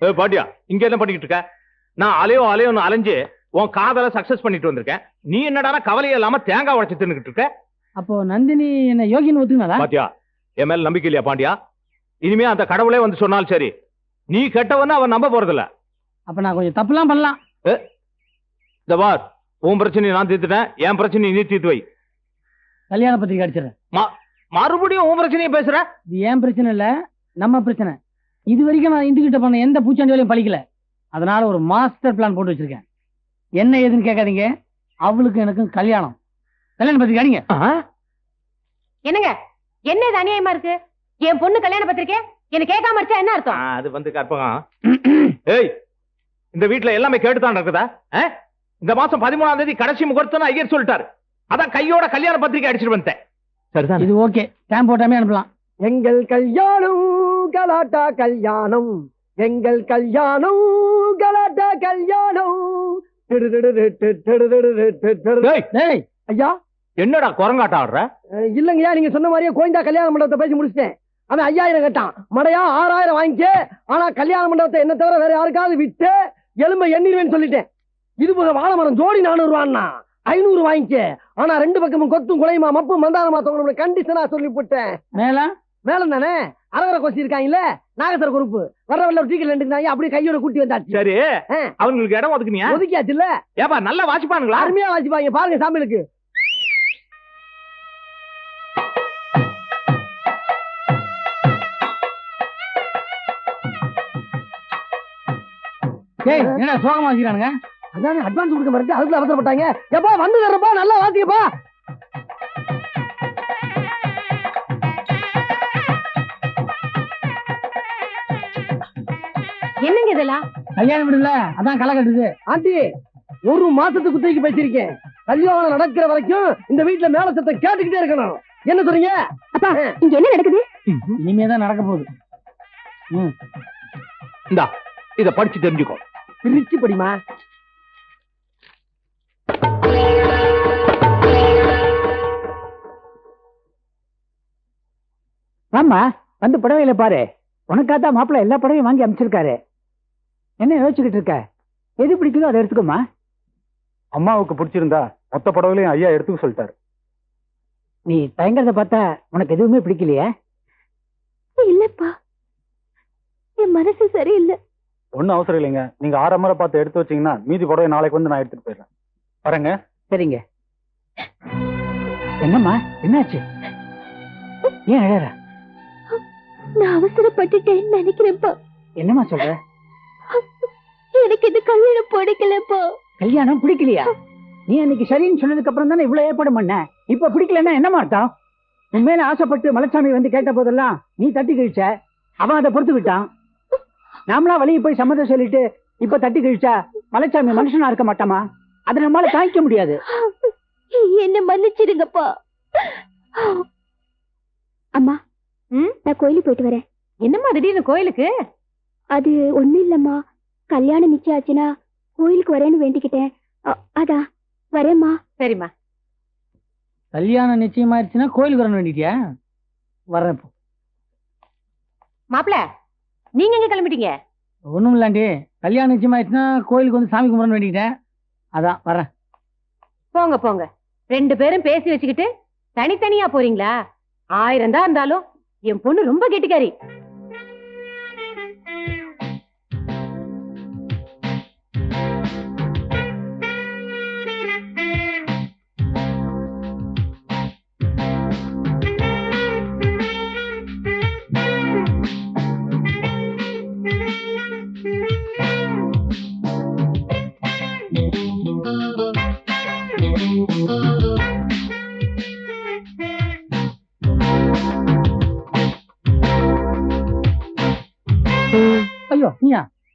பாட்டியா இங்க என்ன பண்ணிட்டு இருக்க? நான் அலையோ அலையோன்னு அலைஞ்சு உன் காதல சக்சஸ் பண்ணிட்டு வந்திருக்கேன். நீ என்னடானா கவலையே இல்லாம தேங்காய் உடைச்சு தின்னுகிட்டு இருக்க? அப்போ நந்தினி என்ன யோகின்னு ஒத்துக்கினாளா? பாத்தியா என் மேல நம்பிக்கை இல்லையா பாண்டியா? இனிமே அந்த கடவுளே வந்து சொன்னாலும் சரி நீ கெட்டவன்னு அவன் நம்ப போறதில்ல. அப்ப நான் கொஞ்சம் தப்புலாம் பண்ணலாம். இந்த பார் உன் பிரச்சனையை நான் தீர்த்துட்டேன் என் பிரச்சனையை நீ தீர்த்து வை. கல்யாண பத்திரிக்கை அடிச்சிடறேன். மறுபடியும் உன் பிரச்சனையை பேசுற? இது ஏன் பிரச்சனை இல்ல நம்ம பிரச்சனை. இது வரைக்கும் நான் இந்துகிட்ட பண்ண எந்த பூச்சாண்டி வேலையும் பழிக்கல. அதனால ஒரு மாஸ்டர் பிளான் போட்டு வச்சிருக்கேன். என்ன ஏதுன்னு கேட்காதீங்க. அவளுக்கும் எனக்கும் கல்யாணம். கல்யாண பத்திரிக்கை அடிங்க. என்னங்க? என்ன இது அநியாயமா இருக்கு? என் பொண்ணு கல்யாண பத்திரிக்கை? என்ன கேட்காம இருச்சா என்ன அர்த்தம்? அது வந்து கற்பகம். ஏய் இந்த வீட்ல எல்லாமே கேட்டுதான் இருக்குதா? இந்த மாசம் பதிமூணாம் தேதி கடைசி முகூர்த்தம் ஐயர் சொல்லிட்டாரு. அதான் கையோட கல்யாண பத்திரிக்கை அடிச்சிட்டு வந்தேன் சரிதான்? இது ஓகே ஸ்டாம்ப் போட்டாமே அனுப்பலாம். எங்கள் கல்யாணம். கலாட்டா கல்யாணம். எங்கள் கல்யாணம் கலாட்டா கல்யாணம். ஐயா? என்னடா குரங்காட்டம் ஆடுற? இல்லைங்கய்யா நீங்க சொன்ன மாதிரியே கோயந்தா கல்யாண மண்டபத்தை பேசி முடிச்சிட்டேன். அவன் ஐயாயிரம் கேட்டான். மடையா ஆறாயிரம் வாங்கிக்க. ஆனா கல்யாண மண்டபத்தை என்ன தவிர வேற யாருக்காவது விட்டு எலும்பை எண்ணிடுவேன்னு சொல்லிட்டேன். இது போக வாழை மரம் ஜோடி நானூறு ரூபான்னா ஐநூறு வாங்கிக்க. ஆனா ரெண்டு பக்கமும் கொத்தும் குலையுமா மப்பும் மந்தாரமா தொங்கணும் கண்டிஷனா சொல்லி போட்டேன். மேல? மேலம் தானே அரவரை கொஸ்டி இருக்காங்கல்ல நாகசர குரூப் வர வல்ல ஒரு டீக்கல் ரெண்டுனாங்க அப்படியே கையோட கூட்டி வந்தாச்சு. சரி. அவங்களுக்கு இடம் ஒதுக்குனியா? ஒதுக்கியாச்சு இல்ல ஏப்பா நல்லா வாசிப்பானுங்களா அருமையா வாசிப்பாங்க பாருங்க சாமிகளுக்கு டேய் என்ன சோகமா வச்சுக்கிறானுங்க? அதானே அட்வான்ஸ் கொடுக்க மறந்து அதுக்குள்ள அவசரப்பட்டாங்க. எப்பா வந்து தர்றப்பா நல்லா வாசிக்கப்பா இதெல்லாம் கல்யாணம் விடல அதான் களை கட்டுது. ஆண்டி ஒரு மாசத்துக்கு குத்தகைக்கு பேசிருக்கேன் கல்யாணம் நடக்கிற வரைக்கும் இந்த வீட்டுல மேல சத்தம் கேட்டுக்கிட்டே இருக்கணும். என்ன சொல்றீங்க அப்பா இங்க என்ன நடக்குது? இனிமே தான் நடக்க போகுது. இந்தா இத படிச்சு தெரிஞ்சுக்கோ. பிரிச்சு படிமா ஆமா வந்து புடவையில பாரு. உனக்காதான் மாப்பிள்ள எல்லா புடவையும் வாங்கி அமைச்சிருக்காரு என்ன யோசிச்சுக்கிட்டு இருக்க? எது பிடிக்குதோ அதை எடுத்துக்கோமா அம்மாவுக்கு பிடிச்சிருந்தா மொத்த படவுலையும் ஐயா எடுத்துக்க சொல்லிட்டாரு. நீ தயங்குறத பார்த்தா உனக்கு எதுவுமே பிடிக்கலையே? இல்லப்பா. என் மனசு சரியில்லை. ஒன்றும் அவசரம் இல்லைங்க. நீங்க ஆறாம் முறை பார்த்து எடுத்து வச்சீங்கன்னா மீதி புடவை நாளைக்கு வந்து நான் எடுத்துட்டு போயிடுறேன். வரேங்க. சரிங்க. என்னம்மா? என்னாச்சு? ஏன் அழற? நான் அவசரப்பட்டுட்டேன்னு நினைக்கிறேன்ப்பா. என்னம்மா சொல்ற? எனக்கு இந்த கல்யாணம் பிடிக்கலப்பா கல்யாணம் பிடிக்கலையா? நீ அன்னைக்கு சரின்னு சொன்னதுக்கு அப்புறம் தானே இவ்வளவு ஏற்பாடு பண்ண? இப்ப பிடிக்கலன்னா என்னமா அர்த்தம் உன் மேல ஆசைப்பட்டு மலைச்சாமி வந்து கேட்ட போதெல்லாம் நீ தட்டி கழிச்ச? அவன் அதை பொறுத்து விட்டான். நாமளா வெளியே போய் சம்மதம் சொல்லிட்டு இப்ப தட்டி கழிச்சா மலைச்சாமி மனுஷனா இருக்க மாட்டாமா? அதை நம்மளால தாங்கிக்க முடியாது. என்ன மன்னிச்சிடுங்கப்பா. அம்மா நான் கோயிலுக்கு போயிட்டு வரேன். என்னம்மா திடீர்னு கோயிலுக்கு? அது ஒண்ணும் இல்லம்மா. கல்யாணம் நிச்சயம் ஆச்சுன்னா கோயிலுக்கு வரேன்னு வேண்டிக்கிட்டேன். அதான் வரேம்மா. சரிம்மா. கல்யாணம் நிச்சயமாயிருச்சுன்னா கோயிலுக்கு வரணும் வேண்டிட்டியா? வரேன் இப்போ மாப்பிள நீங்க எங்க கிளம்பிட்டீங்க? ஒண்ணும் இல்லாண்டி கல்யாணம் நிச்சயமாயிருச்சுன்னா கோயிலுக்கு வந்து சாமி கும்பிடணும்னு வேண்டிக்கிட்டேன். அதான் வரேன் போங்க போங்க. ரெண்டு பேரும் பேசி வச்சுக்கிட்டு தனித்தனியா போறீங்களா? ஆயிரம் தான் இருந்தாலும் என் பொண்ணு ரொம்ப கெட்டிக்காரி.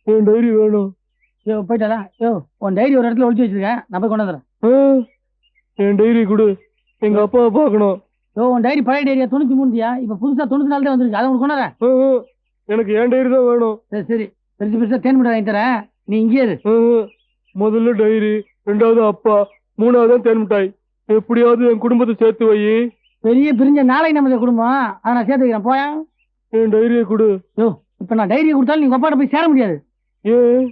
என் டைரி வேணும். யோ போயிட்டாலா யோ உன் டைரி ஒரு இடத்துல ஒழிச்சு வச்சிருக்கேன் நான் போய் கொண்டு வந்துடுறேன். என் டைரி கொடு. எங்க அப்பாவை பார்க்கணும். யோ உன் டைரி பழைய டைரியா? தொண்ணூத்தி மூணுதியா இப்ப புதுசா தொண்ணூத்தி நாலு தான் வந்திருக்கு. அதை உனக்கு கொண்டு வரேன் எனக்கு என் டைரி தான் வேணும். சரி சரி. பெருசு பெருசா தேன் மிட்டாய் வாங்கி தரேன். நீ இங்கே இரு. முதல்ல டைரி ரெண்டாவது அப்பா மூணாவது தேன் மிட்டாய். எப்படியாவது என் குடும்பத்தை சேர்த்து வை. பெரிய பிரிஞ்ச நாளைக்கு நம்ம குடும்பம். அதை நான் சேர்த்து வைக்கிறேன் போயா? என் டைரியை கொடு. யோ இப்ப நான் டைரியை கொடுத்தாலும் நீ அப்பாட்ட போய் சேர முடியாது.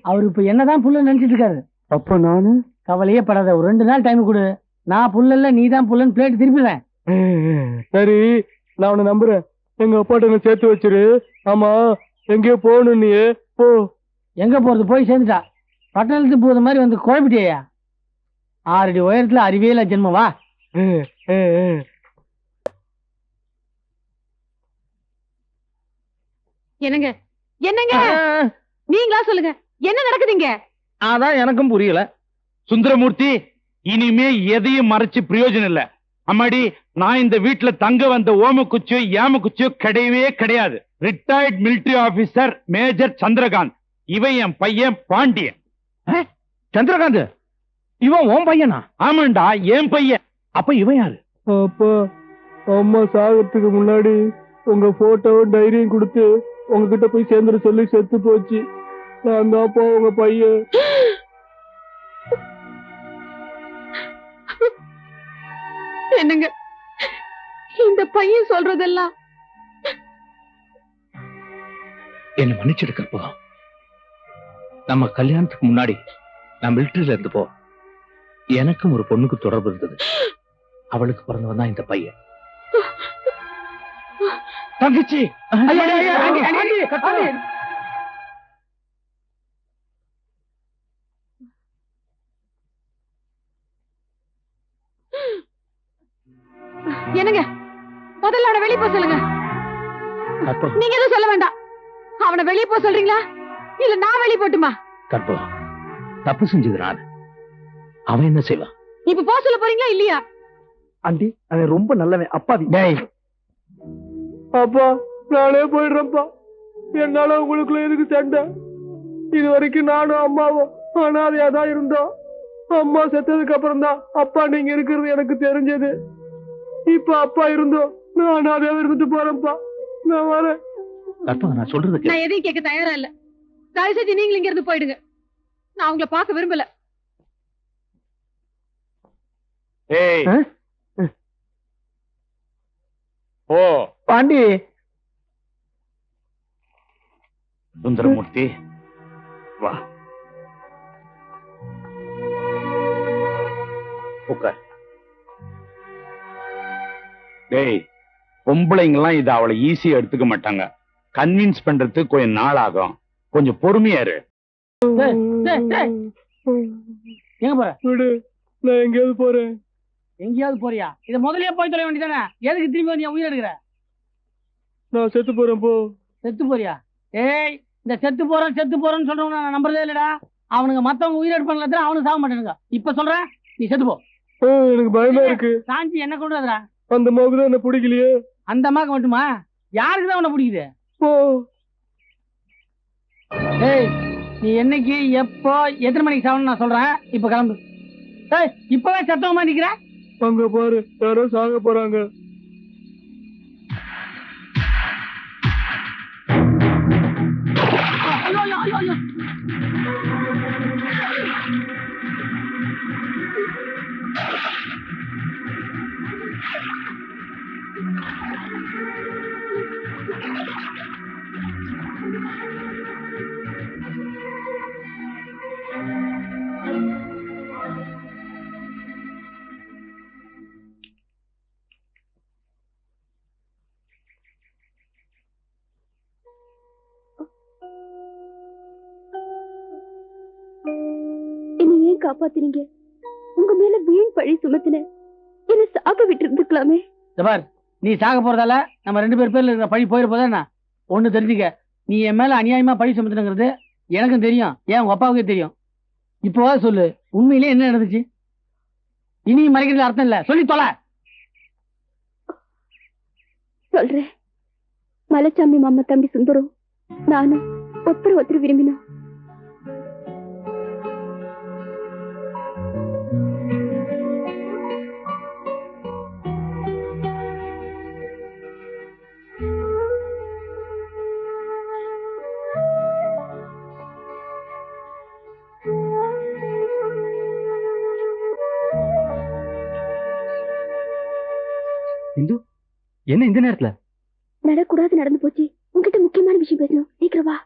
அவர் இப்ப என்னதான் புள்ள நினைச்சிட்டு இருக்காரு. அப்ப நானு? கவலையே படாத ஒரு ரெண்டு நாள் டைம் கொடு. நான் புல்லல்ல நீ தான் புல்லன்னு பிளேட் திருப்பிடுறேன். சரி நான் உன்னை நம்புறேன். எங்க அப்பாட்ட சேர்த்து வச்சிரு. ஆமா எங்கேயோ போகணும் நீ போ. எங்க போறது? போய் சேர்ந்துட்டா. பட்டணத்துக்கு போகுது மாதிரி வந்து குழப்பிட்டியா ஆறடி உயரத்துல அறிவியல ஜென்மம். வா. என்னங்க? என்னங்க? நீங்களா சொல்லுங்க. என்ன நடக்குதுங்க? அதான் எனக்கும் புரியல. சுந்தரமூர்த்தி இனிமே எதையும் மறைச்சு பிரயோஜனம் இல்ல. அம்மாடி நான் இந்த வீட்டுல தங்க வந்த ஓம குச்சியோ ஏம குச்சியோ கிடையவே கிடையாது. Retired military officer major Chandrakant. இவன் என் பையன் பாண்டியன். சந்திரகாந்த் இவன் உன் பையனா? ஆமாண்டா என் பையன். அப்ப இவன் யாரு? அப்பா அம்மா சாகறதுக்கு முன்னாடி உங்க போட்டோவும் டைரியும் கொடுத்து உங்ககிட்ட போய் சேர்ந்துட சொல்லி செத்து போச்சு. நான் தான்ப்பா உங்க பையன். என்னங்க? இந்த பையன் சொல்றதெல்லாம் என்ன மன்னிச்சிடு கற்பகம் நம்ம கல்யாணத்துக்கு முன்னாடி நான் மிலிட்டரியில இருந்தப்போ எனக்கும் ஒரு பொண்ணுக்கு தொடர்பு இருந்தது. அவளுக்கு பிறந்தவன் தான் இந்த பையன். தங்கச்சி! நீங்க எதுவும் சொல்ல வேண்டாம். அவனை வெளிய போக சொல்றீங்களா? இல்ல நான் வெளிய போட்டுமா? கற்பகம் தப்பு செஞ்சது நான். அவன் என்ன செய்வான்? இப்ப போக சொல்ல போறீங்களா இல்லையா? ஆண்டி அவன் ரொம்ப நல்லவன் அப்பாவி. டேய். அப்பா நானே போயிடுறேன்ப்பா. என்னால உங்களுக்குள்ள எதுக்கு சண்டை? இது வரைக்கும் நானும் அம்மாவும் அனாதையா தான் இருந்தோம். அம்மா செத்ததுக்கு அப்புறம் தான் அப்பா நீங்க இருக்கிறது எனக்கு தெரிஞ்சது. இப்ப அப்பா இருந்தோம் நான் அனாதையா இருந்துட்டு போறேன்ப்பா. நான் வரேன். கற்பகம் நான் சொல்றது. நான் எதையும் கேட்க தயாரா இல்ல. தயவு செஞ்சு நீங்களும் இங்க இருந்து போயிடுங்க. நான் உங்களை பார்க்க விரும்பல. ஏய்? ஓ பாண்டி. சுந்தரமூர்த்தி வா. உட்கார். டேய் பொம்பளைங்கெல்லாம் இதை அவளை ஈஸியா எடுத்துக்க மாட்டாங்க. கன்வின்ஸ் பண்றதுக்கு கொஞ்சம் நாள் ஆகும் கொஞ்சம் பொறுமையா இரு. எங்க போற? நான் எங்கேயாவது போறேன். எங்கேயாவது போறியா? இத முதல்லயே போய் தொலை வேண்டியதானே எதுக்கு திரும்பி வந்து என் உயிர் எடுக்கிற? நான் செத்து போறேன் போ. செத்து போறியா? ஏய் இந்த செத்து போறேன் செத்து போறேன்னு சொல்றவங்க நான் நம்புறதே இல்லடா. அவனுங்க மத்தவங்க உயிர் எடுப்பாங்களா அவனுக்கு சாக மாட்டேனுங்க. இப்ப சொல்றேன் நீ செத்து போ. எனக்கு பயமா இருக்கு. சாஞ்சி என்ன கொண்டாதுடா அந்த மோகு தான் என்ன பிடிக்கலையே. அந்த அம்மாக்கு மட்டுமா? யாருக்கு தான் உன்னை பிடிக்குது? போ ஏய் நீ என்னைக்கு எப்போ எத்தனை மணிக்கு சாகணும்னு நான் சொல்றேன். இப்ப கிளம்பு. ஏய் இப்பவே சத்தமா நிக்கிற? அங்க பாரு யாரோ சாக போறாங்க. ஐயோ ஐயோ ஐயோ. காப்பாத்துறீங்க உங்க மேல வீண் பழி சுமத்தின என்ன சாக விட்டு இருந்துக்கலாமே நீ சாக போறதால நம்ம ரெண்டு பேர் பேர்ல இருக்கிற பழி போயிட போதா என்ன? ஒண்ணு தெரிஞ்சுக்க நீ என் மேல அநியாயமா பழி சுமத்துனுங்கிறது எனக்கும் தெரியும் ஏன் உங்க அப்பாவுக்கே தெரியும். இப்போ சொல்லு உண்மையிலே என்ன நடந்துச்சு? இனி மறைக்கிறது அர்த்தம் இல்ல. சொல்லி தொலை. சொல்றேன். மலைச்சாமி மாமா தம்பி சுந்தரம் நானும் ஒருத்தர் ஒருத்தர் விரும்பினோம். என்ன இந்த நேரத்துல? நடக்கூடாது நடந்து போச்சு. உன்கிட்ட முக்கியமான விஷயம் பேசணும். சீக்கிரம் வா.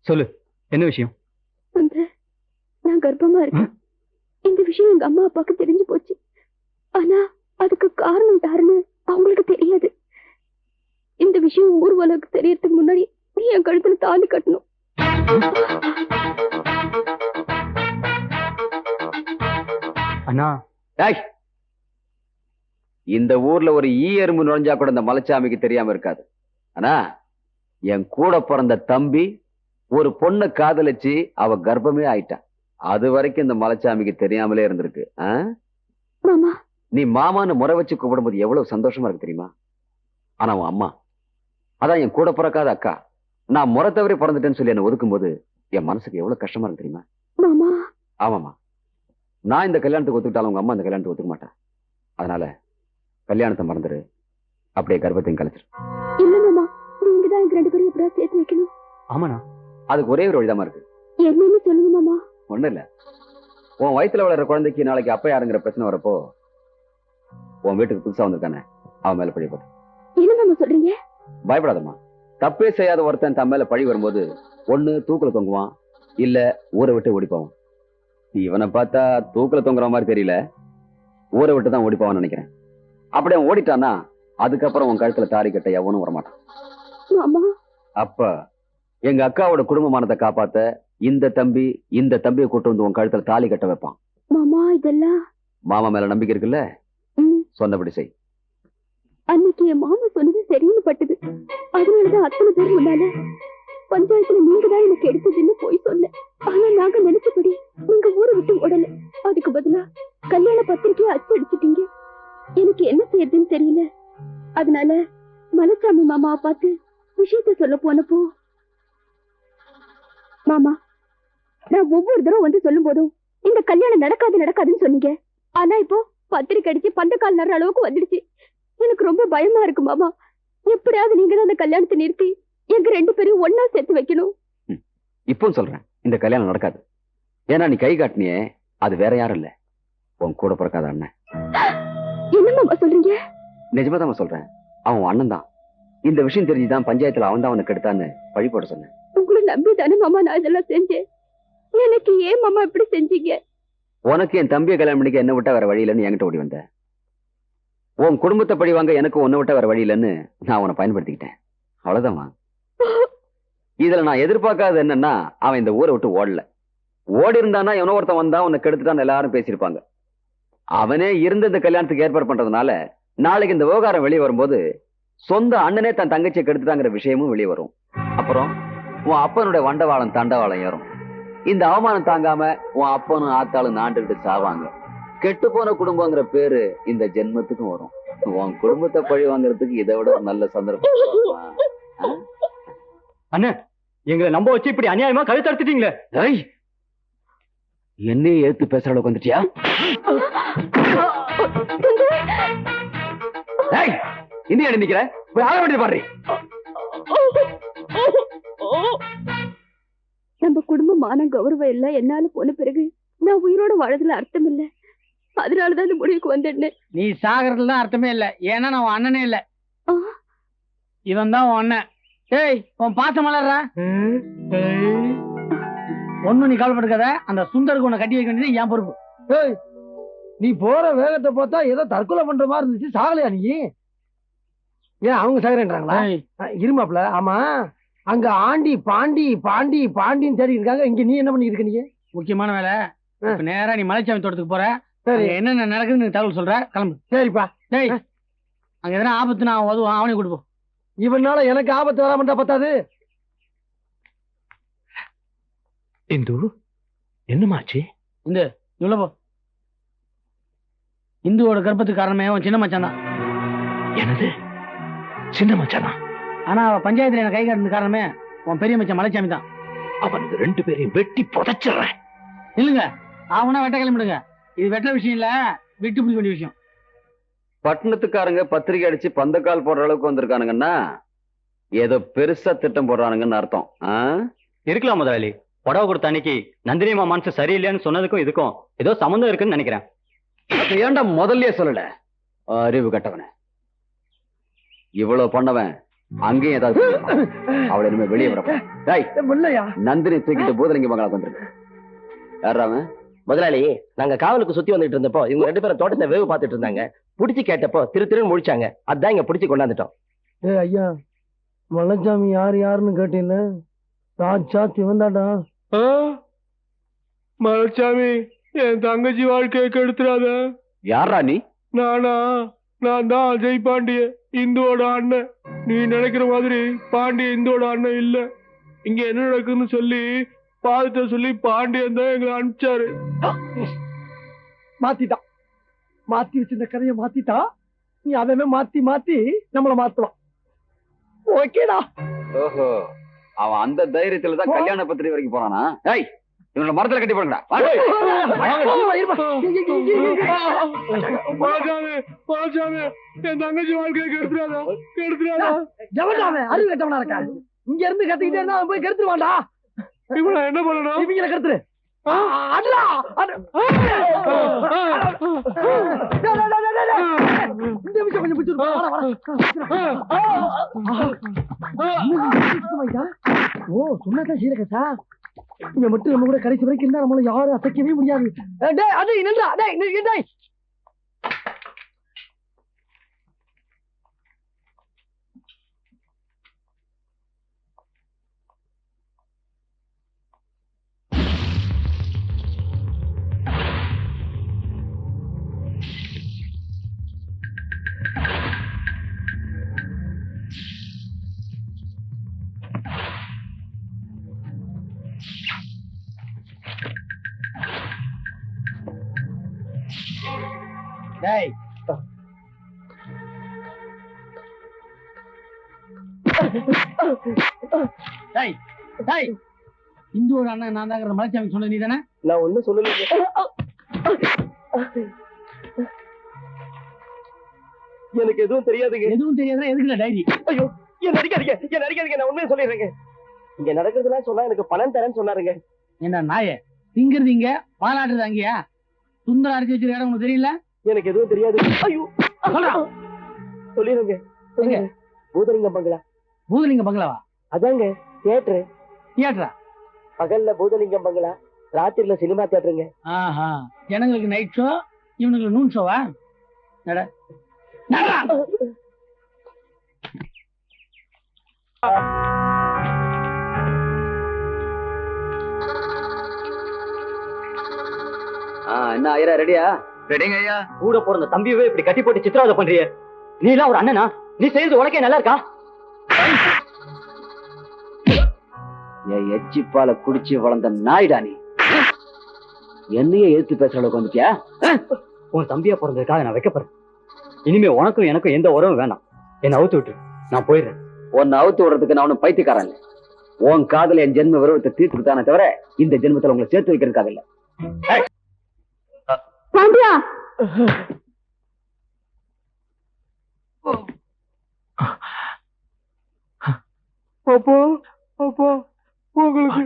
சொல்லு என்ன விஷயம்? அந்த நான் கர்ப்பமா இருக்கேன். இந்த விஷயம் எங்க அம்மா அப்பாவுக்கு தெரிஞ்சு போச்சு. ஆனா அதுக்கு காரணம் யாருன்னு அவங்களுக்கு தெரியாது. இந்த விஷயம் ஊர் உலகுக்கு தெரியறதுக்கு முன்னாடி நீ என் கழுத்துல தாலி கட்டணும். அண்ணா டேய் இந்த ஊர்ல ஒரு ஈ எறும்பு நுழைஞ்சா கூட இந்த மலைச்சாமிக்கு தெரியாம இருக்காது. ஆனா என் கூட பிறந்த தம்பி ஒரு பொண்ணை காதலிச்சு அவ கர்ப்பமே ஆயிட்டா. அது வரைக்கும் இந்த மலைச்சாமிக்கு தெரியாமலே இருந்திருக்கு. நீ மாமான்னு முறை வச்சு கூப்பிடும்போது எவ்வளவு சந்தோஷமா இருக்கு தெரியுமா? ஆனா உன் அம்மா அதான் என் கூட பிறக்காத அக்கா நான் முறை தவறி பிறந்துட்டேன்னு சொல்லி என்ன ஒதுக்கும்போது என் மனசுக்கு எவ்வளவு கஷ்டமா இருக்கு தெரியுமா? மாமா. ஆமாமா நான் இந்த கல்யாணத்துக்கு ஒத்துக்கிட்டாலும் உங்க அம்மா இந்த கல்யாணத்துக்கு ஒத்துக்க மாட்டேன் அதனால கல்யாணத்தை மறந்துரு. அப்படியே கர்ப்பத்தையும் கலைச்சிரு. இல்ல மாமா நீங்க தான் எங்க ரெண்டு பேரும் எப்படியா சேர்த்து வைக்கணும். ஆமாண்ணா. அதுக்கு ஒரே ஒரு வழிதாமா இருக்கு. என்னன்னு சொல்லுங்க மாமா. ஒண்ணும் இல்ல. உன் வயித்துல வளர்ற குழந்தைக்கு நாளைக்கு அப்ப யாருங்கிற பிரச்சனை வரப்போ உன் வீட்டுக்கு புதுசா வந்திருக்கானே அவன் மேல பழி போட்டு என்ன மாமா சொல்றீங்க? பயப்படாதம்மா. தப்பே செய்யாத ஒருத்தன் தன் மேல பழி வரும்போது ஒண்ணு தூக்குல தொங்குவான் இல்ல ஊரை விட்டு ஓடி போவான். இவனை பார்த்தா தூக்குல தொங்குற மாதிரி தெரியல. ஊரை விட்டு தான் ஓடி போவான்னு நினைக்கிறேன். அப்படி அவன் ஓடிட்டான்னா அதுக்கப்புறம் உன் கழுத்துல தாலி கட்ட எவனும் வரமாட்டான். அப்ப எங்க அக்காவோட குடும்பமானத்தை காப்பாத்த இந்த தம்பி இந்த தம்பியை கூட்டு வந்து உன் கழுத்துல தாலி கட்ட வைப்பான். மாமா இதெல்லாம். மாமா மேல நம்பிக்கை இருக்குல்ல? சொன்னபடி செய். அன்னைக்கு என் மாமா சொன்னது சரின்னு பட்டது. அதனாலதான் அத்தனை பேர் முன்னால பஞ்சாயத்துல நீங்க தான் எனக்கு எடுத்ததுன்னு போய் சொன்னேன். ஆனா நாங்க விட்டு உடல. அதுக்கு பதிலா கல்யாண பத்திரிக்கையை அச்சு அடிச்சிட்டீங்க எனக்கு என்ன செய்யறதுன்னு தெரியல. அதனால மலைச்சாமி மாமாவை பார்த்து விஷயத்த சொல்ல போனப்போ மாமா நான் ஒவ்வொரு தடவை வந்து சொல்லும் போதும் இந்த கல்யாணம் நடக்காது நடக்காதுன்னு சொன்னீங்க. ஆனா இப்போ பத்திரிக்கை அடிச்சு பந்தக்கால் நடுற அளவுக்கு வந்துடுச்சு. எனக்கு ரொம்ப பயமா இருக்கு மாமா. எப்படியாவது நீங்க தான் அந்த கல்யாணத்தை நிறுத்தி எங்க ரெண்டு பேரையும் ஒன்னா சேர்த்து வைக்கணும். இப்போ சொல்றேன் இந்த கல்யாணம் நடக்காது. ஏன்னா நீ கை காட்டினியே. அது வேற யாரும் இல்ல. உன் கூட பிறக்காத அண்ணன். என்ன மாமா சொல்றீங்க? நிஜமா சொல்றேன். அவன் அண்ணன் தான். இந்த விஷயம் தெரிஞ்சுதான் பஞ்சாயத்துல அவன் தான் அவனுக்கு எடுத்தான்னு பழி போட சொன்னேன். உங்களை நம்பி தானே மாமா நான் இதெல்லாம் செஞ்சேன். எனக்கு ஏன் மாமா இப்படி செஞ்சீங்க? உனக்கு என் தம்பியை கல்யாணம் பண்ணிக்க என்ன விட்டா வேற வழி இல்லைன்னு என்கிட்ட ஓடி வந்த. உன் குடும்பத்தை பழி வாங்க எனக்கு உன்னை விட்டா வேற வழி இல்லைன்னு நான் உன்னை பயன்படுத்திக்கிட்டேன். அவ்வளவுதான் இதுல நான் எதிர்பார்க்காதது என்னன்னா அவன் இந்த ஊரை விட்டு ஓடல. ஓடி இருந்தானா எவனோ ஒருத்தன் வந்தா உன்னை கெடுத்துட்டான்னு எல்லாரும் பேசியிருப்பாங்க. அவனே இருந்து இந்த கல்யாணத்துக்கு ஏற்பாடு பண்றதுனால நாளைக்கு இந்த விவகாரம் வெளியே வரும்போது சொந்த அண்ணனே தன் தங்கச்சியை கெடுத்துட்டாங்கிற விஷயமும் வெளியே வரும். அப்புறம் உன் அப்பனுடைய வண்டவாளம் தண்டவாளம் ஏறும். இந்த அவமானம் தாங்காம உன் அப்பனும் ஆத்தாளும் நாண்டுகிட்டு சாவாங்க. கெட்டு போன குடும்பங்கிற பேரு இந்த ஜென்மத்துக்கும் வரும். உன் குடும்பத்தை பழி வாங்குறதுக்கு இதை விட ஒரு நல்ல சந்தர்ப்பம் இருக்குமா? எங்களை நம்ப வச்சு இப்படி அநியாயமா கழுத்து அறுத்துட்டீங்களே? ஏய், என்னையே ஏத்து பேசுற அளவுக்கு வந்துட்டியா? ஏய், இந்தியா நிக்கிற? போய் ஆள வேண்டியது பாரு. நம்ம குடும்ப மான கௌரவம் எல்லாம் என்னால போன பிறகு நான் உயிரோட வாழறதுல அர்த்தம் இல்ல. அதனாலதான் இந்த முடிவுக்கு வந்தேன் நீ சாகறதுல தான் அர்த்தமே இல்ல. ஏன்னா நான் அண்ணனே இல்ல. இவன் தான் உன் அண்ணன். ஏய் உன் பாசம் மலர்றா ஒண்ணும் நீ கவலைப்படுக்காத அந்த சுந்தருக்கு உன்னை கட்டி வைக்க வேண்டியது என் பொறுப்பு. ஏய் நீ போற வேகத்தை பார்த்தா ஏதோ தற்கொலை பண்ற மாதிரி இருந்துச்சு. சாகலையா நீ? ஏன் அவங்க சாகுறேன்றாங்களா இருமாப்ல ஆமா. அங்க ஆண்டி பாண்டி பாண்டி பாண்டின்னு தேடி இருக்காங்க. இங்க நீ என்ன பண்ணிட்டு இருக்க நீ? முக்கியமான வேலை. இப்ப நேரா நீ மலைச்சாமி தோட்டத்துக்கு போற. சரி. என்னென்ன நடக்குதுன்னு தகவல் சொல்ற. கிளம்பு. சரிப்பா. டேய். அங்க எதனா ஆபத்து நான் உதவும் அவனையும் கொடுப்போம் இவனால எனக்கு ஆபத்து வராமட்டா பத்தாது. இந்து என்னமாச்சு இவ்வளவு போ. இந்துவோட கர்ப்பத்துக்கு காரணமே அவன் சின்ன மச்சான் தான். எனது சின்ன மச்சானா? ஆனா அவ பஞ்சாயத்துல எனக்கு கை காட்டுறது காரணமே உன் பெரிய மச்சான் மலைச்சாமி தான். அவனுக்கு ரெண்டு பேரையும் வெட்டி புதைச்சிடுறேன். இல்லைங்க அவனா வெட்ட கிளம்பிடுங்க. இது வெட்ட விஷயம் இல்ல விட்டு பிடிக்க வேண்டிய விஷயம். பட்டணத்துக்காரங்க பத்திரிக்கை அடிச்சு பந்தக்கால் போடுற அளவுக்கு வந்திருக்கானுங்கன்னா ஏதோ பெருசா திட்டம் போடுறானுங்கன்னு அர்த்தம்? இருக்கலாம் முதலாளி. புடவை கொடுத்த அன்னைக்கு நந்தினி அம்மா மனசு சரியில்லைன்னு சொன்னதுக்கும் இதுக்கும் ஏதோ சம்மந்தம் இருக்குன்னு நினைக்கிறேன். அப்ப ஏன்டா முதல்லயே சொல்லல? அறிவு கட்டவன. இவ்வளவு பண்ணவன் அங்கேயும் ஏதாவது. அவளை இனிமே வெளியே விடப்பா நந்தினி தூக்கிட்டு பூதலிங்க மங்களா வந்துருக்கு யாராவன் முதலாளி நாங்க காவலுக்கு சுத்தி வந்துட்டு இருந்தப்போ இவங்க ரெண்டு பேரும் தோட்டத்தை வேவு பார்த்துட்டு இருந்தாங்க. புடிச்சு கேட்டப்போ திரு திருன்னு முழிச்சாங்க. அதான் இங்க புடிச்சு கொண்டாந்துட்டோம். ஏ ஐயா மலைச்சாமி யார் யாருன்னு கேட்டீங்கல்ல ராஜா சிவந்தாடா மலச்சாமி என் தங்கச்சி வாழ்க்கையை கெடுத்துறாத. யாரா நீ? நானா? நான் தான் அஜய் பாண்டிய இந்துவோட அண்ணன். நீ நினைக்கிற மாதிரி பாண்டிய இந்துவோட அண்ணன் இல்ல. இங்க என்ன நடக்குன்னு சொல்லி பாதத்தை சொல்லி பாண்டியன் தான் எங்களை அனுப்பிச்சாரு. மாத்திட்டான் மாத்தி வச்சிருந்த கதையை மாத்திட்டா நீ அதவே மாத்தி மாத்தி நம்மள மாத்தலாம். ஓகேடா. ஓஹோ. அவன் அந்த தைரியத்துல தான் கல்யாண பத்திரிகை வரைக்கும் போறானா? டேய் இவனோட மரத்துல கட்டி போடுங்கடா. மலச்சாமி மலச்சாமி என் தங்கச்சி வாழ்க்கையை கெடுத்துறாதா கெடுத்துறாதா எவன்டாவன் அறிவு கட்டவனா இருக்கா இங்க இருந்து கத்திக்கிட்டே இருந்தா போய் கெடுத்துருவான்டா. நான் என்ன பண்ணணும்? இவங்கள கெடுத்துரு. இந்த விஷயம் கொஞ்சம் ஓ இங்க மட்டும் நம்ம கூட கடைசி வரைக்கும் இருந்தா நம்மள யாரும் அசைக்கவே முடியாது அது நின்றா டேய் டேய் டேய் டேய் இந்துவோட அண்ணன் நான் தாங்கிற மலைச்சாமி சொன்ன நீ தானே நான் ஒண்ணும் சொல்லலைங்க எனக்கு எதுவும் தெரியாதுங்க. எதுவும் தெரியாதுன்னா எதுக்குல டைரி? ஐயோ என்ன அடிக்காதீங்க என்ன அடிக்காதீங்க நான் உண்மையை சொல்லிடுறேங்க. இங்க நடக்கிறதுலாம் சொன்னா எனக்கு பணம் தரேன்னு சொன்னாருங்க. என்ன நாயே திங்கிறது இங்க பாலாடுறது அங்கேயா? சுந்தரம் அடிச்சு வச்சிருக்க இடம் உனக்கு தெரியல? எனக்கு எதுவும் தெரியாது. ஐயோ சொல்றா. சொல்லிடுங்க சொல்லுங்க. பூதலிங்கம் பங்களா. பூதலிங்க பங்களாவா? அதாங்க தியேட்டரு. தியேட்டரா? பகல்ல பூதலிங்கம் பங்களா ராத்திரில சினிமா தியேட்டருங்க. ஆஹா ஜனங்களுக்கு நைட் ஷோ இவனுக்கு நூன் ஷோவா நட. என்ன ஐயரா ரெடியா ரெடிங்க ஐயா. கூட பிறந்த தம்பியவே இப்படி கட்டி போட்டு சித்திரவதை பண்றிய நீ எல்லாம் ஒரு அண்ணனா? நீ செய்யறது உனக்கே நல்லா இருக்கா? என் எச்சிப்பால குடிச்சு வளர்ந்த நாய்டா நீ. என்னையே எதிர்த்து பேசுற அளவுக்கு வந்துட்டியா? உன் தம்பியா பிறந்ததுக்காக நான் வைக்கப்படுறேன் இனிமே உனக்கும் எனக்கும் எந்த உறவும் வேணாம். என்ன அவுத்து விட்டு நான் போயிடுறேன். உன்னை அவுத்து விடுறதுக்கு நான் ஒன்னும் பைத்தியக்காரன் இல்ல. உன் காதல என் ஜென்ம விரோதத்தை தீர்த்து தானே தவிர இந்த ஜென்மத்துல உங்களை சேர்த்து வைக்கிறதுக்காக இல்ல. பாண்டியா! அப்போ அப்போ உங்களுக்கு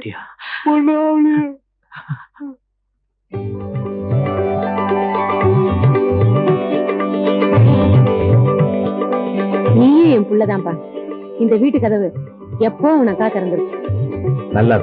நீயும் என் புள்ளதான்ப்பா. இந்த வீட்டு கதவு எப்போ உனக்கா திறந்திருக்கு. நல்லா